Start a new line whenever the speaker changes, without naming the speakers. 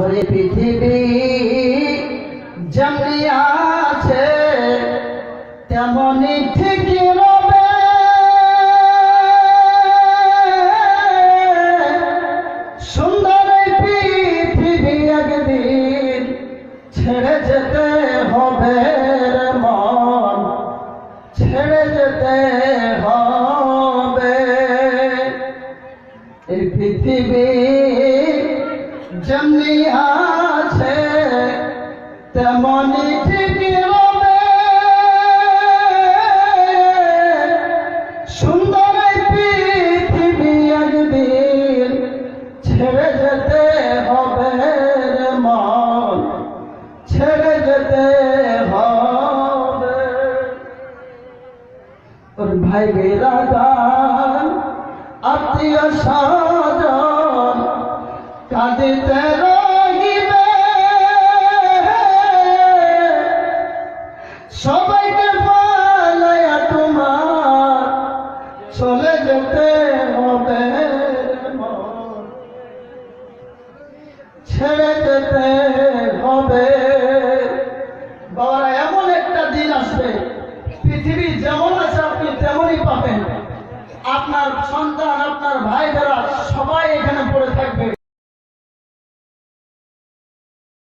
ওরে পৃথিবী যেমনি আছে, তেমনই ঠিক রবে। সুন্দর পৃথিবী একদিন ছেড়ে যেতে হবে মন। ছেড়ে যেতে পৃথিবী যেমনি আছে তেমনই ঠিক রবে। সুন্দর পৃথিবী একদিন ছেড়ে যেতে হবে মন, ছেড়ে যেতে হবে। ওর ভাই বেরাদান আত্মীয় রহিবে সবাইকে পালাইয়া তোমার, চলে যেতে হবে ছেড়ে যেতে হবে। বাবা, এমন একটা দিন আসবে, পৃথিবী যেমন আছে আপনি তেমনই পাবেন। আপনার সন্তান